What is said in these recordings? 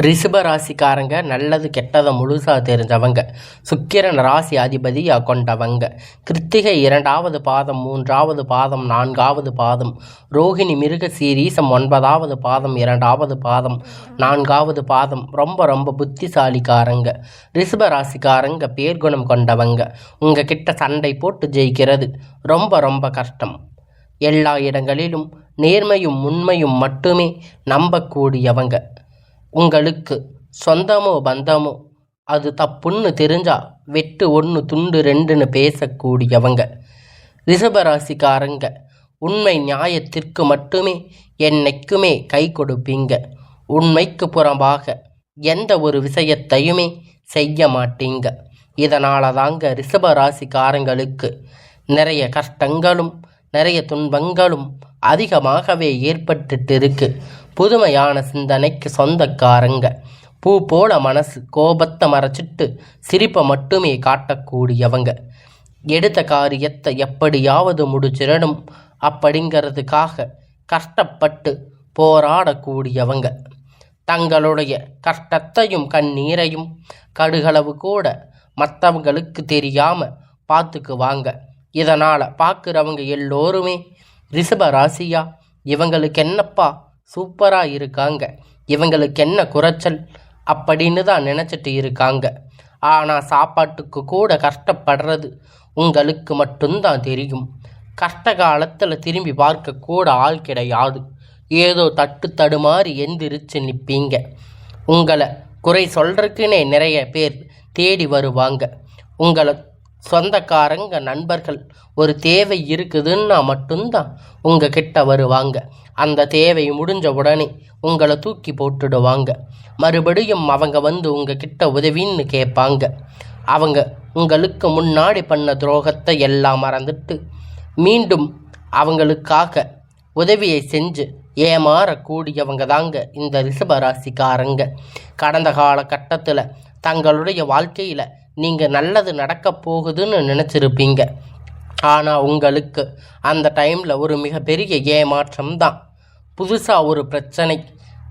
ரிஷப ராசிக்காரங்க நல்லது கெட்டதை முழுசாக தெரிஞ்சவங்க. சுக்கிரன் ராசி அதிபதியாக கொண்டவங்க. கிருத்திகை இரண்டாவது பாதம் மூன்றாவது பாதம் நான்காவது பாதம். ரோஹிணி மிருக சீரீசம் ஒன்பதாவது பாதம் இரண்டாவது பாதம் நான்காவது பாதம். ரொம்ப ரொம்ப புத்திசாலிக்காரங்க. ரிஷப ராசிக்காரங்க பேர்குணம் கொண்டவங்க. உங்கள் கிட்ட சண்டை போட்டு ஜெயிக்கிறது ரொம்ப ரொம்ப கஷ்டம். எல்லா இடங்களிலும் நேர்மையும் உண்மையும் மட்டுமே நம்பக்கூடியவங்க. உங்களுக்கு சொந்தமோ பந்தமோ அது தப்புன்னு தெரிஞ்சா வெட்டு ஒன்று துண்டு ரெண்டுன்னு பேசக்கூடியவங்க. ரிஷபராசிக்காரங்க உண்மை நியாயத்திற்கு மட்டுமே என்னைக்குமே கை கொடுப்பீங்க. உண்மைக்கு புறம்பாக எந்த ஒரு விஷயத்தையுமே செய்ய மாட்டீங்க. இதனால தாங்க ரிஷபராசிக்காரங்களுக்கு நிறைய கஷ்டங்களும் நிறைய துன்பங்களும் அதிகமாகவே ஏற்பட்டுட்டு இருக்கு புதுமையான சிந்தனைக்கு சொந்தக்காரங்க. பூ போல மனசு கோபத்தை மறைச்சிட்டு சிரிப்பை மட்டுமே காட்டக்கூடியவங்க. எடுத்த காரியத்தை எப்படியாவது முடிச்சிடணும் அப்படிங்கிறதுக்காக கஷ்டப்பட்டு போராடக்கூடியவங்க. தங்களுடைய கஷ்டத்தையும் கண்ணீரையும் கடுகளவு கூட மற்றவங்களுக்கு தெரியாமல் பார்த்துக்குவாங்க. இதனால் பார்க்குறவங்க எல்லோருமே ரிஷப ராசியா? இவங்களுக்கு என்னப்பா சூப்பராக இருக்காங்க. இவங்களுக்கு என்ன குறைச்சல்? அப்படின்னு தான் நினச்சிட்டு இருக்காங்க. ஆனால் சாப்பாட்டுக்கு கூட கஷ்டப்படுறது உங்களுக்கு மட்டும்தான் தெரியும். கஷ்ட காலத்தில் திரும்பி பார்க்கக்கூட ஆள் கிடையாது. ஏதோ தட்டு தடுமாறி எந்திரிச்சு நிற்பீங்க உங்களை குறை சொல்கிறதுக்குன்னே நிறைய பேர் தேடி வருவாங்க. உங்களை சொந்தக்காரங்க நண்பர்கள் ஒரு தேவை இருக்குதுன்னா மட்டும்தான் உங்கள் கிட்ட வருவாங்க. அந்த தேவை முடிஞ்ச உடனே உங்களை தூக்கி போட்டுடுவாங்க. மறுபடியும் அவங்க வந்து உங்கள் கிட்ட உதவின்னு கேட்பாங்க. அவங்க உங்களுக்கு முன்னாடி பண்ண துரோகத்தை எல்லாம் மறந்துட்டு மீண்டும் அவங்களுக்காக உதவியை செஞ்சு ஏமாறக்கூடியவங்க தாங்க இந்த ரிஷபராசிக்காரங்க. கடந்த காலகட்டத்தில் தங்களுடைய வாழ்க்கையில் நீங்கள் நல்லது நடக்க போகுதுன்னு நினச்சிருப்பீங்க. ஆனால் உங்களுக்கு அந்த டைமில் ஒரு மிகப்பெரிய ஏமாற்றம் தான் புதுசாக ஒரு பிரச்சனை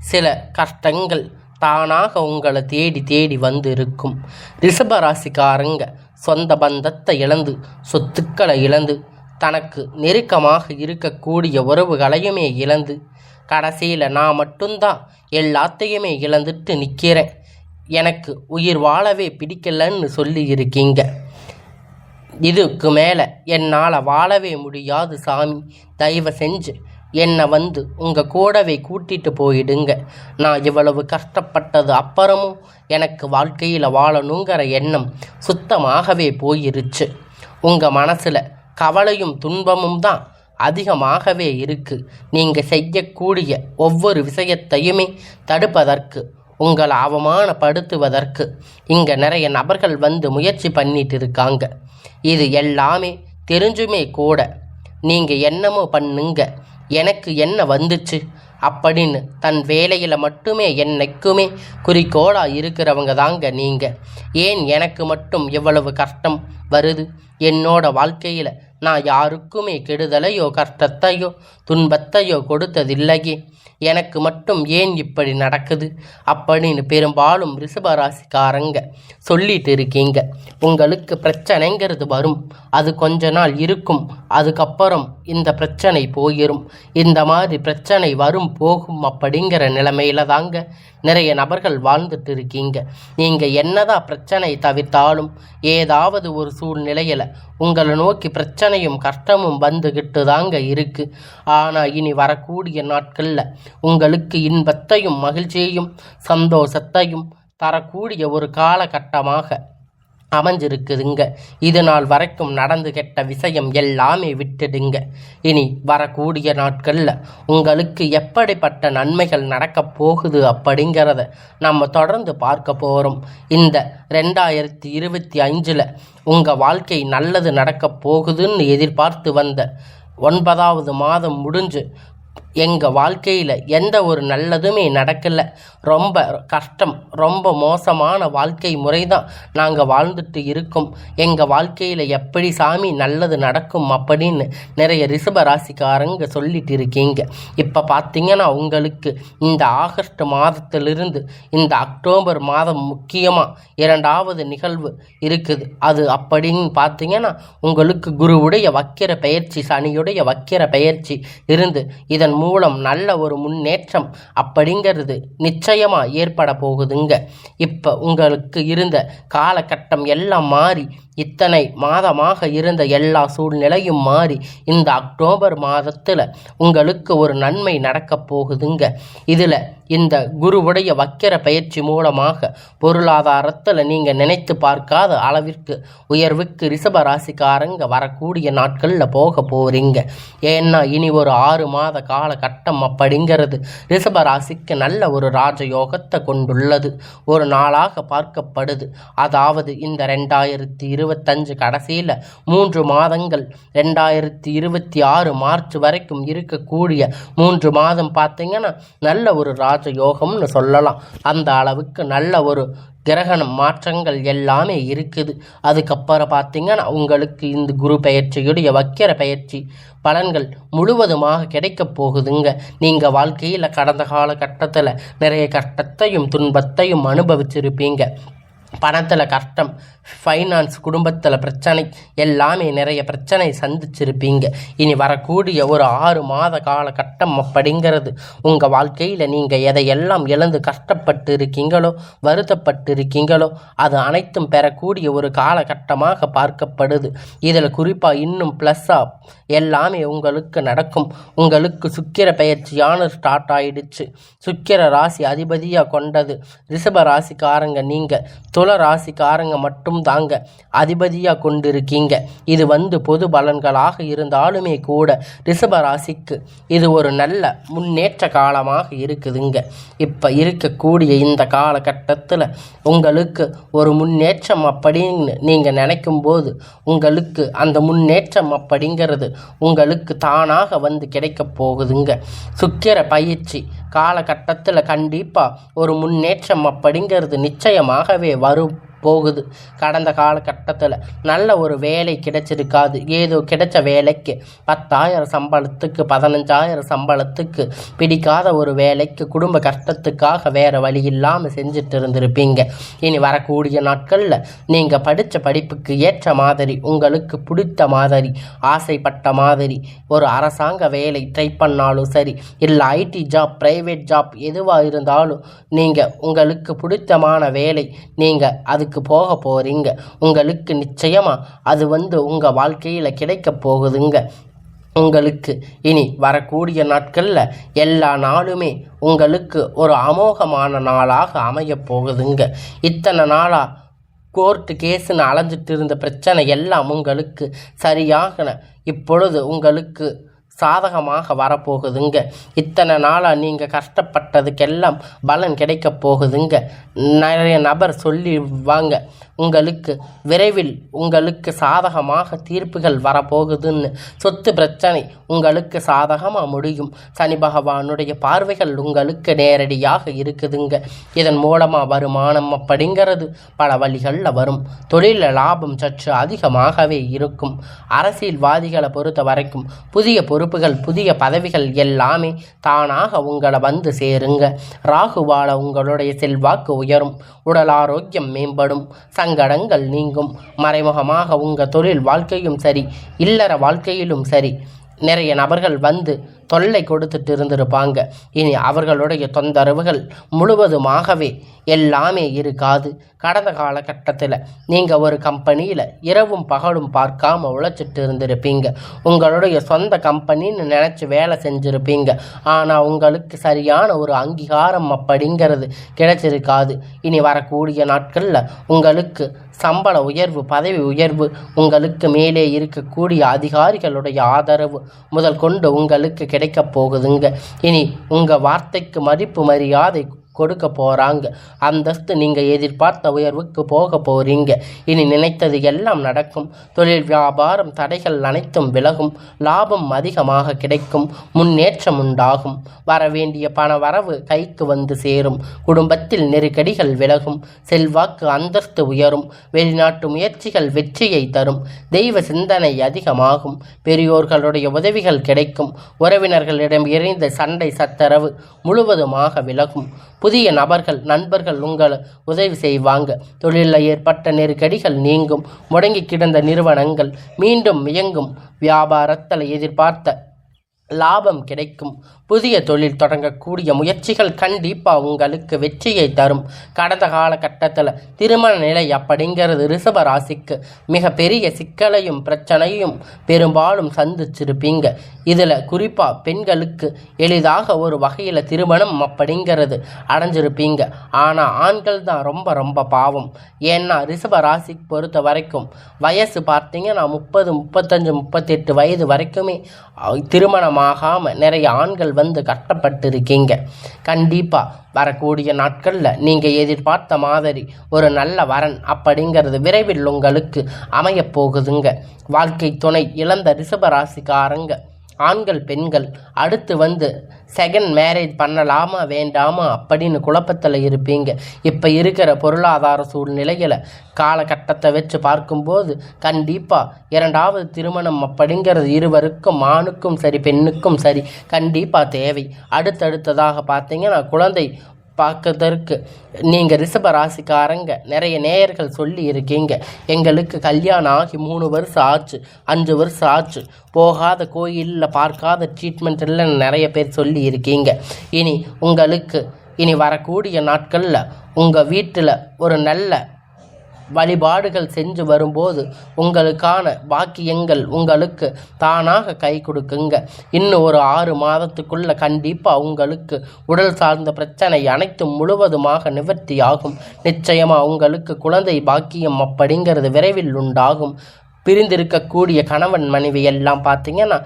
சில கஷ்டங்கள் தானாக உங்களை தேடி தேடி வந்து இருக்கும் ரிஷபராசிக்காரங்க சொந்த பந்தத்தை இழந்து சொத்துக்களை இழந்து தனக்கு நெருக்கமாக இருக்கக்கூடிய உறவுகளையுமே இழந்து கடைசியில் நான் மட்டும்தான் எல்லாத்தையுமே இழந்துட்டு நிற்கிறேன் எனக்கு உயிர் வாழவே பிடிக்கலன்னு சொல்லி இருக்கீங்க இதுக்கு மேலே என்னால் வாழவே முடியாது சாமி. தயவு செஞ்சு என்னை வந்து உங்கள் கூடவே கூட்டிட்டு போயிடுங்க. நான் இவ்வளவு கஷ்டப்பட்டது அப்புறமும் எனக்கு வாழ்க்கையில் வாழணுங்கிற எண்ணம் சுத்தமாகவே போயிருச்சு. உங்கள் மனசில் கவலையும் துன்பமும் தான் அதிகமாகவே இருக்குது நீங்கள் செய்யக்கூடிய ஒவ்வொரு விஷயத்தையுமே தடுப்பதற்கு உங்களை அவமானப்படுத்துவதற்கு. இங்கே நிறைய நபர்கள் வந்து முயற்சி பண்ணிட்டு இருக்காங்க இது எல்லாமே தெரிஞ்சுமே கூட. நீங்கள் என்னமோ பண்ணுங்க. எனக்கு என்ன வந்துச்சு? அப்படின்னு தன் வேலையில் மட்டுமே என்னைக்குமே குறிக்கோளாக இருக்கிறவங்க தாங்க நீங்கள் ஏன் எனக்கு மட்டும் இவ்வளவு கஷ்டம் வருது? என்னோட வாழ்க்கையில் நான் யாருக்குமே கெடுதலையோ கஷ்டத்தையோ துன்பத்தையோ கொடுத்ததில்லையே. எனக்கு மட்டும் ஏன் இப்படி நடக்குது? அப்படின்னு பெரும்பாலும் ரிஷபராசிக்காரங்க சொல்லிட்டு இருக்கீங்க. உங்களுக்கு பிரச்சனைங்கிறது வரும். அது கொஞ்ச நாள் இருக்கும். அதுக்கப்புறம் இந்த பிரச்சனை போயிடும் இந்த மாதிரி பிரச்சனை வரும் போகும் அப்படிங்கிற நிலைமையில தாங்க நிறைய நபர்கள் வாழ்ந்துட்டு இருக்கீங்க. நீங்கள் என்னதான் பிரச்சனை தவிர்த்தாலும் ஏதாவது ஒரு சூழ்நிலையில் உங்களை நோக்கி பிரச்சனையும் கஷ்டமும் வந்துக்கிட்டு தாங்க இருக்குது ஆனால் இனி வரக்கூடிய நாட்களில் உங்களுக்கு இன்பத்தையும் மகிழ்ச்சியையும் சந்தோஷத்தையும் தரக்கூடிய ஒரு காலகட்டமாக அமைஞ்சிருக்குதுங்க. இது நாள் வரைக்கும் நடந்து கெட்ட விஷயம் எல்லாமே விட்டுடுங்க. இனி வரக்கூடிய நாட்களில் உங்களுக்கு எப்படிப்பட்ட நன்மைகள் நடக்கப் போகுது அப்படிங்கிறத நம்ம தொடர்ந்து பார்க்க போகிறோம் இந்த ரெண்டாயிரத்தி இருபத்தி அஞ்சில் உங்கள் வாழ்க்கை நல்லது நடக்கப் போகுதுன்னு எதிர்பார்த்து வந்த ஒன்பதாவது மாதம் முடிஞ்சு எங்கள் வாழ்க்கையில் எந்த ஒரு நல்லதுமே நடக்கலை. ரொம்ப கஷ்டம் ரொம்ப மோசமான வாழ்க்கை முறை தான் நாங்கள் வாழ்ந்துட்டு இருக்கோம். எங்கள் வாழ்க்கையில் எப்படி சாமி நல்லது நடக்கும் அப்படின்னு நிறைய ரிஷப ராசிக்காரங்க சொல்லிட்டு இருக்கீங்க. இப்போ பார்த்தீங்கன்னா உங்களுக்கு இந்த ஆகஸ்ட் மாதத்திலிருந்து இந்த அக்டோபர் மாதம் முக்கியமாக இரண்டாவது நிகழ்வு இருக்குது. அது அப்படின்னு பார்த்தீங்கன்னா உங்களுக்கு குருவுடைய வக்கிர பயிற்சி சனியுடைய வக்கிர பயிற்சி இருந்து இதன் மூ மூலம் நல்ல ஒரு முன்னேற்றம் அப்படிங்கிறது நிச்சயமாக ஏற்பட போகுதுங்க. இப்போ உங்களுக்கு இருந்த காலகட்டம் எல்லாம் மாறி இத்தனை மாதமாக இருந்த எல்லா சூழ்நிலையும் மாறி இந்த அக்டோபர் மாதத்தில் உங்களுக்கு ஒரு நன்மை நடக்கப் போகுதுங்க. இதில் இந்த குருவுடைய வக்கிர பயிற்சி மூலமாக பொருளாதாரத்தில் நீங்கள் நினைத்து பார்க்காத அளவிற்கு உயர்வுக்கு ரிஷப ராசிக்காரங்க வரக்கூடிய நாட்களில் போக போகிறீங்க ஏன்னா இனி ஒரு ஆறு மாத காலகட்டம் அப்படிங்கிறது ரிஷப ராசிக்கு நல்ல ஒரு ராஜயோகத்தை கொண்டுள்ளது. ஒரு நாளாக பார்க்கப்படுது. அதாவது இந்த ரெண்டாயிரத்தி இருபத்தஞ்சு கடைசியில் மூன்று மாதங்கள். ரெண்டாயிரத்தி இருபத்தி ஆறு மார்ச் வரைக்கும் இருக்கக்கூடிய மூன்று மாதம் பார்த்தீங்கன்னா நல்ல ஒரு ராஜயோகம்னு சொல்லலாம். அந்த அளவுக்கு நல்ல ஒரு கிரகணம் மாற்றங்கள் எல்லாமே இருக்குது. அதுக்கப்புறம் பார்த்தீங்கன்னா உங்களுக்கு இந்த குரு பயிற்சியுடைய வக்கிர பயிற்சி பலன்கள் முழுவதுமாக கிடைக்கப் போகுதுங்க. நீங்கள் வாழ்க்கையில் கடந்த காலகட்டத்தில் நிறைய கஷ்டத்தையும் துன்பத்தையும் அனுபவிச்சிருப்பீங்க. பணத்தில் கஷ்டம் ஃபைனான்ஸ் குடும்பத்தில் பிரச்சனை எல்லாமே நிறைய பிரச்சனை சந்திச்சிருப்பீங்க. இனி வரக்கூடிய ஒரு ஆறு மாத காலகட்டம் அப்படிங்கிறது உங்கள் வாழ்க்கையில் நீங்கள் எதையெல்லாம் இழந்து கஷ்டப்பட்டு இருக்கீங்களோ வருத்தப்பட்டு இருக்கீங்களோ அது அனைத்தும் பெறக்கூடிய ஒரு காலகட்டமாக பார்க்கப்படுது. இதில் குறிப்பாக இன்னும் ப்ளஸ்ஸாக எல்லாமே உங்களுக்கு நடக்கும். உங்களுக்கு சுக்கிர பயிற்சியான ஸ்டார்ட் ஆயிடுச்சு. சுக்கிர ராசி அதிபதியாக கொண்டது. ரிஷப ராசிக்காரங்க நீங்கள் துள ராசிக்காரங்க மட்டும் தாங்க அதிபதியாக கொண்டிருக்கீங்க. இது வந்து பொது பலன்களாக இருந்தாலுமே கூட ரிஷப ராசிக்கு இது ஒரு நல்ல முன்னேற்ற காலமாக இருக்குதுங்க. இப்போ இருக்கக்கூடிய இந்த காலகட்டத்தில் உங்களுக்கு ஒரு முன்னேற்றம் அப்படின்னு நீங்கள் நினைக்கும் போது உங்களுக்கு அந்த முன்னேற்றம் அப்படிங்கிறது உங்களுக்கு தானாக வந்து கிடைக்க போகுதுங்க. சுக்கிர பயிற்சி காலகட்டத்தில் கண்டிப்பாக ஒரு முன்னேற்றம் அப்படிங்கிறது நிச்சயமாகவே வரும் போகுது. கடந்த காலகட்டத்தில் நல்ல ஒரு வேலை கிடைச்சிருக்காது. ஏதோ கிடைச்ச வேலைக்கு பத்தாயிரம் சம்பளத்துக்கு பதினஞ்சாயிரம் சம்பளத்துக்கு பிடிக்காத ஒரு வேலைக்கு குடும்ப கஷ்டத்துக்காக வேறு வழி இல்லாமல் செஞ்சுட்டு இருந்திருப்பீங்க. இனி வரக்கூடிய நாட்களில் நீங்கள் படித்த படிப்புக்கு ஏற்ற மாதிரி உங்களுக்கு பிடித்த மாதிரி ஆசைப்பட்ட மாதிரி ஒரு அரசாங்க வேலை ட்ரை பண்ணாலும் சரி இல்லை ஐடி ஜாப் ப்ரைவேட் ஜாப் எதுவாக இருந்தாலும் நீங்கள் உங்களுக்கு பிடித்தமான வேலை நீங்கள் அது அதுக்கு போக போகிறீங்க உங்களுக்கு நிச்சயமாக அது வந்து உங்கள் வாழ்க்கையில் கிடைக்க போகுதுங்க. உங்களுக்கு இனி வரக்கூடிய நாட்களில் எல்லா நாளுமே உங்களுக்கு ஒரு அமோகமான நாளாக அமையப் போகுதுங்க. இத்தனை நாளாக கோர்ட்டு கேஸுன்னு அலைஞ்சிட்டு இருந்த பிரச்சனை எல்லாம் உங்களுக்கு சரியாகன இப்பொழுது உங்களுக்கு சாதகமாக வரப்போகுதுங்க. இத்தனை நாளாக நீங்கள் கஷ்டப்பட்டதுக்கெல்லாம் பலன் கிடைக்க போகுதுங்க. நிறைய நபர் சொல்லி வாங்க. உங்களுக்கு விரைவில் உங்களுக்கு சாதகமாக தீர்ப்புகள் வரப்போகுதுன்னு சொத்து பிரச்சனை உங்களுக்கு சாதகமாக முடியும். சனி பகவானுடைய பார்வைகள் உங்களுக்கு நேரடியாக இருக்குதுங்க. இதன் மூலமாக வருமானம் அப்படிங்கிறது பல வழிகளில் வரும். தொழிலில் லாபம் சற்று அதிகமாகவே இருக்கும். அரசியல்வாதிகளை பொறுத்த வரைக்கும் புதிய பொறுப்புகள் புதிய பதவிகள் எல்லாமே தானாக உங்களை வந்து சேருங்க. ராகுவால உங்களுடைய செல்வாக்கு உயரும். உடல் ஆரோக்கியம் மேம்படும். சங்கடங்கள் நீங்கும். மறைமுகமாக உங்கள் தொழில் வாழ்க்கையும் சரி இல்லற வாழ்க்கையிலும் சரி. நிறைய நபர்கள் வந்து தொல்லை கொடுத்துட்டு இருந்திருப்பாங்க. இனி அவர்களுடைய தொந்தரவுகள் முழுவதுமாகவே எல்லாமே இருக்காது. கடந்த காலகட்டத்தில் நீங்கள் ஒரு கம்பெனியில் இரவும் பகலும் பார்க்காம உழைச்சிட்டு இருந்திருப்பீங்க. உங்களுடைய சொந்த கம்பெனின்னு நினச்சி வேலை செஞ்சுருப்பீங்க. ஆனால் உங்களுக்கு சரியான ஒரு அங்கீகாரம் அப்படிங்கிறது கிடைச்சிருக்காது. இனி வரக்கூடிய நாட்களில் உங்களுக்கு சம்பள உயர்வு பதவி உயர்வு உங்களுக்கு மேலே இருக்கக்கூடிய அதிகாரிகளுடைய ஆதரவு முதல் கொண்டு உங்களுக்கு கிடைக்கப் போகுதுங்க. இனி உங்கள் வார்த்தைக்கு மதிப்பு மரியாதை கொடுக்க போகிறாங்க அந்தஸ்து நீங்கள் எதிர்பார்த்த உயர்வுக்கு போக போகிறீங்க இனி நினைத்தது எல்லாம் நடக்கும். தொழில் வியாபாரம் தடைகள் அனைத்தும் விலகும். லாபம் அதிகமாக கிடைக்கும். முன்னேற்றம் உண்டாகும். வரவேண்டிய பண வரவு கைக்கு வந்து சேரும். குடும்பத்தில் நெருக்கடிகள் விலகும். செல்வாக்கு அந்தஸ்து உயரும். வெளிநாட்டு முயற்சிகள் வெற்றியை தரும். தெய்வ சிந்தனை அதிகமாகும். பெரியோர்களுடைய உதவிகள் கிடைக்கும். உறவினர்களிடம் இறைந்த சண்டை சத்தரவு முழுவதுமாக விலகும். புதிய நபர்கள் நண்பர்கள் உங்களை உதவி செய்வாங்க. தொழிலில் ஏற்பட்ட நெருக்கடிகள் நீங்கும். முடங்கி கிடந்த நிறுவனங்கள் மீண்டும் இயங்கும். வியாபாரத்தில் எதிர்பார்த்த லாபம் கிடைக்கும். புதிய தொழில் தொடங்கக்கூடிய முயற்சிகள் கண்டிப்பாக உங்களுக்கு வெற்றியை தரும். கடந்த காலகட்டத்தில் திருமண நிலை அப்படிங்கிறது ரிஷப ராசிக்கு மிகப்பெரிய சிக்கலையும் பிரச்சனையும் பெரும்பாலும் சந்திச்சிருப்பீங்க. இதில் குறிப்பாக பெண்களுக்கு எளிதாக ஒரு வகையில் திருமணம் அப்படிங்கிறது அடைஞ்சிருப்பீங்க. ஆனால் ஆண்கள் தான் ரொம்ப ரொம்ப பாவம். ஏன்னா ரிஷப ராசிக்கு பொறுத்த வரைக்கும் வயசு பார்த்தீங்கன்னா முப்பது முப்பத்தஞ்சு முப்பத்தெட்டு வயது வரைக்குமே திருமணமாகாமல் நிறைய ஆண்கள் வந்து கஷ்டப்பட்டிருக்கீங்க. கண்டிப்பாக வரக்கூடிய நாட்களில் நீங்கள் எதிர்பார்த்த மாதிரி ஒரு நல்ல வரன் அப்படிங்கிறது விரைவில் உங்களுக்கு அமையப் போகுதுங்க. வாழ்க்கை துணை இழந்த ரிஷபராசிக்காரங்க ஆண்கள் பெண்கள் அடுத்து வந்து செகண்ட் மேரேஜ் பண்ணலாமா வேண்டாமா அப்படின்னு குழப்பத்தில் இருப்பீங்க. இப்போ இருக்கிற பொருளாதார சூழ்நிலையில் காலகட்டத்தை வச்சு பார்க்கும்போது கண்டிப்பாக இரண்டாவது திருமணம் அப்படிங்கிறது இருவருக்கும் ஆணுக்கும் சரி பெண்ணுக்கும் சரி கண்டிப்பாக தேவை. அடுத்தடுத்ததாக பார்த்தீங்கன்னா குழந்தை பார்க்கறதற்கு நீங்கள் ரிஷப ராசிக்காரங்க நிறைய நேயர்கள் சொல்லி இருக்கீங்க எங்களுக்கு கல்யாணம் ஆகி மூணு வருஷம் ஆச்சு அஞ்சு வருஷம் ஆச்சு. போகாத கோயிலில் பார்க்காத ட்ரீட்மெண்ட் இல்லைன்னு நிறைய பேர் சொல்லி இருக்கீங்க இனி உங்களுக்கு இனி வரக்கூடிய நாட்களில் உங்கள் வீட்டில் ஒரு நல்ல வழிபாடுகள் செஞ்சு வரும்போது உங்களுக்கான பாக்கியங்கள் உங்களுக்கு தானாக கை கொடுக்குங்க. இன்னும் ஒரு ஆறு மாதத்துக்குள்ள கண்டிப்பாக உங்களுக்கு உடல் சார்ந்த பிரச்சனை அனைத்தும் முழுவதுமாக நிவர்த்தி ஆகும் நிச்சயமாக உங்களுக்கு குழந்தை பாக்கியம் அப்படிங்கிறது விரைவில் உண்டாகும். பிரிந்திருக்கக்கூடிய கணவன் மனைவி எல்லாம் பார்த்தீங்கன்னா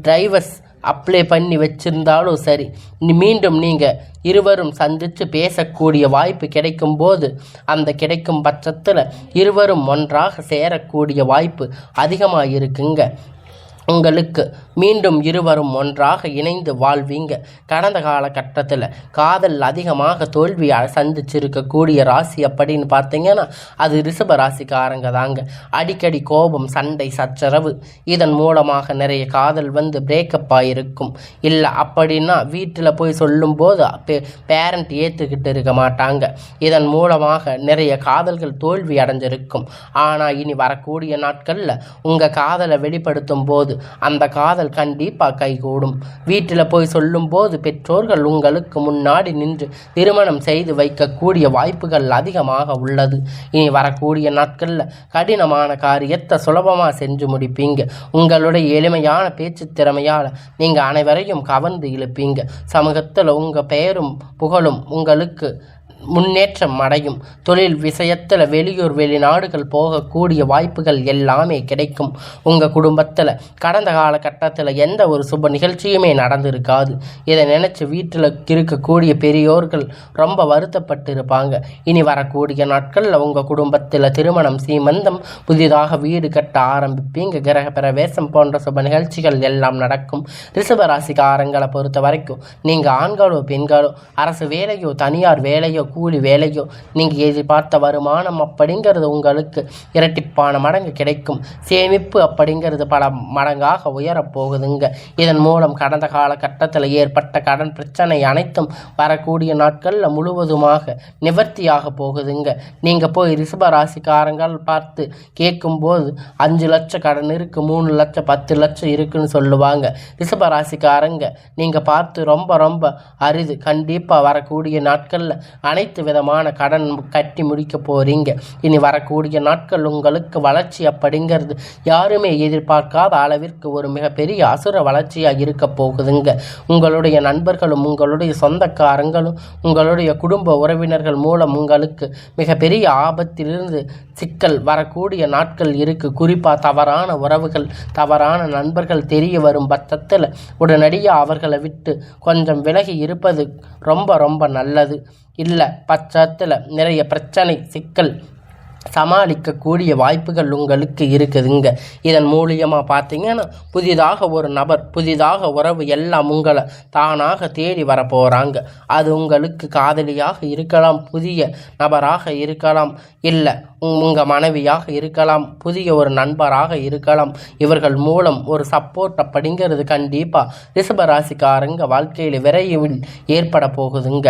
டிரைவர்ஸ் அப்ளை பண்ணி வச்சுருந்தாலும் சரி மீண்டும் நீங்கள் இருவரும் சந்தித்து பேசக்கூடிய வாய்ப்பு கிடைக்கும் போது அந்த கிடைக்கும் பட்சத்தில் இருவரும் ஒன்றாக சேரக்கூடிய வாய்ப்பு அதிகமாக இருக்குங்க உங்களுக்கு மீண்டும் இருவரும் ஒன்றாக இணைந்து வாழ்வீங்க. கடந்த காலகட்டத்தில் காதல் அதிகமாக தோல்வியால் சந்திச்சிருக்கக்கூடிய ராசி அப்படின்னு பார்த்தீங்கன்னா அது ரிஷப ராசிக்காரங்க தாங்க. அடிக்கடி கோபம் சண்டை சச்சரவு இதன் மூலமாக நிறைய காதல் வந்து பிரேக்கப் ஆகிருக்கும் இல்லை அப்படின்னா வீட்டில் போய் சொல்லும்போது பேரண்ட் ஏற்றுக்கிட்டு இருக்க மாட்டாங்க. இதன் மூலமாக நிறைய காதல்கள் தோல்வி அடைஞ்சிருக்கும். ஆனால் இனி வரக்கூடிய நாட்களில் உங்கள் காதலை வெளிப்படுத்தும் போது அந்த காதல் கண்டிப்பாக கைகூடும். வீட்டில் போய் சொல்லும்போது பெற்றோர்கள் உங்களுக்கு முன்னாடி நின்று திருமணம் செய்து வைக்கக்கூடிய வாய்ப்புகள் அதிகமாக உள்ளது. இனி வரக்கூடிய நாட்களில் கடினமான காரியத்தை சுலபமாக செஞ்சு முடிப்பீங்க. உங்களுடைய எளிமையான பேச்சு திறமையால் நீங்கள் அனைவரையும் கவர்ந்து இழுப்பீங்க. சமூகத்தில் உங்கள் பெயரும் புகழும் உங்களுக்கு முன்னேற்றம் அடையும். தொழில் விஷயத்தில் வெளியூர் வெளிநாடுகள் போகக்கூடிய வாய்ப்புகள் எல்லாமே கிடைக்கும். உங்கள் குடும்பத்தில் கடந்த காலகட்டத்தில் எந்த ஒரு சுப நிகழ்ச்சியுமே நடந்திருக்காது. இதை நினச்சி வீட்டில் இருக்கக்கூடிய பெரியோர்கள் ரொம்ப வருத்தப்பட்டு இருப்பாங்க இனி வரக்கூடிய நாட்களில் உங்கள் குடும்பத்தில் திருமணம் சீமந்தம் புதிதாக வீடு கட்ட ஆரம்பிப்பீங்க. கிரக பிரவேசம் போன்ற சுப நிகழ்ச்சிகள் எல்லாம் நடக்கும். ரிஷபராசிக்காரங்களை பொறுத்த வரைக்கும் நீங்கள் ஆண்களோ பெண்களோ அரசு வேலையோ தனியார் வேலையோ கூலி வேலையோ நீங்கள் எதிர்பார்த்த வருமானம் அப்படிங்கிறது உங்களுக்கு இரட்டிப்பான மடங்கு கிடைக்கும். சேமிப்பு அப்படிங்கிறது பல மடங்காக உயரப் போகுதுங்க இதன் மூலம் கடந்த காலகட்டத்தில் ஏற்பட்ட கடன் பிரச்சனை அனைத்தும் வரக்கூடிய நாட்களில் முழுவதுமாக நிவர்த்தியாக போகுதுங்க. நீங்கள் போய் ரிஷப ராசிக்காரங்கள் பார்த்து கேட்கும்போது அஞ்சு லட்சம் கடன் இருக்குது மூணு லட்சம் பத்து லட்சம் இருக்குன்னு சொல்லுவாங்க. ரிஷப ராசிக்காரங்க நீங்கள் பார்த்து ரொம்ப ரொம்ப அரிது. கண்டிப்பாக வரக்கூடிய நாட்களில் அனைத்து அனைத்து விதமான கடன் கட்டி முடிக்க போகிறீங்க இனி வரக்கூடிய நாட்கள் உங்களுக்கு வளர்ச்சி அப்படிங்கிறது யாருமே எதிர்பார்க்காத அளவிற்கு ஒரு மிகப்பெரிய அசுர வளர்ச்சியாக இருக்க போகுதுங்க. உங்களுடைய நண்பர்களும் உங்களுடைய சொந்தக்காரங்களும் உங்களுடைய குடும்ப உறவினர்கள் மூலம் உங்களுக்கு மிகப்பெரிய ஆபத்திலிருந்து சிக்கல் வரக்கூடிய நாட்கள் இருக்கு. குறிப்பாக தவறான உறவுகள் தவறான நண்பர்கள் தெரிய வரும் பட்சத்தில் உடனடியாக அவர்களை விட்டு கொஞ்சம் விலகி இருப்பது ரொம்ப ரொம்ப நல்லது. இல்லை பட்சத்தில் நிறைய பிரச்சனை சிக்கல் சமாளிக்கக்கூடிய வாய்ப்புகள் உங்களுக்கு இருக்குதுங்க. இதன் மூலியமாக பார்த்தீங்கன்னா புதிதாக ஒரு நபர் புதிதாக உறவு எல்லாம் உங்களை தானாக தேடி வர போகிறாங்க அது உங்களுக்கு காதலியாக இருக்கலாம் புதிய நபராக இருக்கலாம் இல்லை உங்கள் மனைவியாக இருக்கலாம் புதிய ஒரு நண்பராக இருக்கலாம். இவர்கள் மூலம் ஒரு சப்போர்ட் அப்படிங்கிறது கண்டிப்பாக ரிஷபராசிக்காரங்க வாழ்க்கையில் விரைவில் ஏற்பட போகுதுங்க.